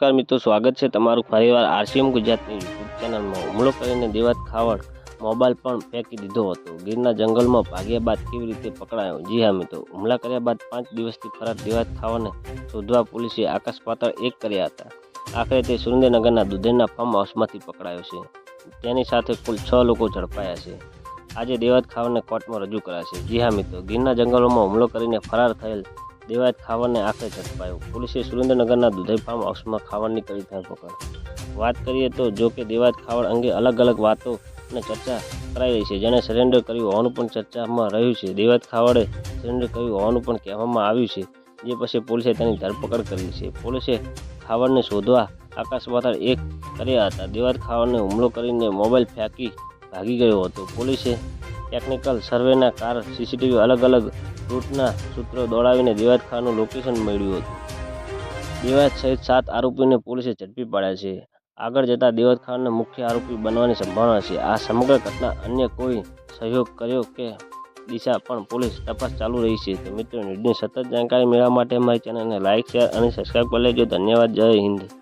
નમસ્કાર મિત્રો, સ્વાગત છે તમારું ફરીવાર આરસીએમ ગુજરાતની યુટ્યુબ ચેનલમાં. હુમલો કરીને દેવાત ખાવડ મોબાઈલ પણ ફેંકી દીધો હતો. ગીરના જંગલમાં ભાગ્યા બાદ કેવી રીતે પકડાયો? જી હા મિત્રો, હુમલા કર્યા બાદ પાંચ દિવસથી ફરાર દેવાત ખાવડને શોધવા પોલીસે આકાશ પાતળ એક કર્યા હતા. આખરે તે સુરેન્દ્રનગરના દુધેરના ફાર્મ હાઉસમાંથી પકડાયો છે. તેની સાથે કુલ છ લોકો ઝડપાયા છે. આજે દેવાત ખાવડને કોર્ટમાં રજૂ કરાશે. જી હા મિત્રો, ગીરના જંગલોમાં હુમલો કરીને ફરાર થયેલ દેવાયત ખાવાને આખરે ઝડપાયો પોલીસે સુરેન્દ્રનગરના દુધઈ ફાર્મ હાઉસમાં ખાવડની કરી ધરપકડ. વાત કરીએ તો જો કે દેવાયત ખાવડ અંગે અલગ અલગ વાતો અને ચર્ચા કરાઈ રહી છે જેને સરેન્ડર કર્યું હોવાનું પણ ચર્ચામાં રહ્યું છે. દેવાત ખાવડે સરેન્ડર કર્યું હોવાનું પણ કહેવામાં આવ્યું છે, જે પછી પોલીસે તેની ધરપકડ કરી છે. પોલીસે ખાવડને શોધવા આકાશ પાતાળ એક કર્યા હતા. દેવાત ખાવડને હુમલો કરીને મોબાઈલ ફેંકી ભાગી ગયો હતો. પોલીસે ટેકનિકલ સર્વેના કાર સીસીટીવી અલગ અલગ રૂટના સૂત્રો દોડાવીને દેવાયત ખાનનું લોકેશન મળ્યું હતું. દેવાયત સહિત સાત આરોપીને પોલીસે ઝડપી પાડ્યા છે. આગળ જતાં દેવાયત ખાનને મુખ્ય આરોપી બનવાની સંભાવના છે. આ સમગ્ર ઘટના અન્ય કોઈ સહયોગ કર્યો કે દિશા પણ પોલીસ તપાસ ચાલુ રહી છે. તો મિત્રો, ન્યૂઝની સતત જાણકારી મેળવવા માટે અમારી ચેનલને લાઇક શેર અને સબસ્ક્રાઈબ કરી લેજો. ધન્યવાદ. જય હિન્દ.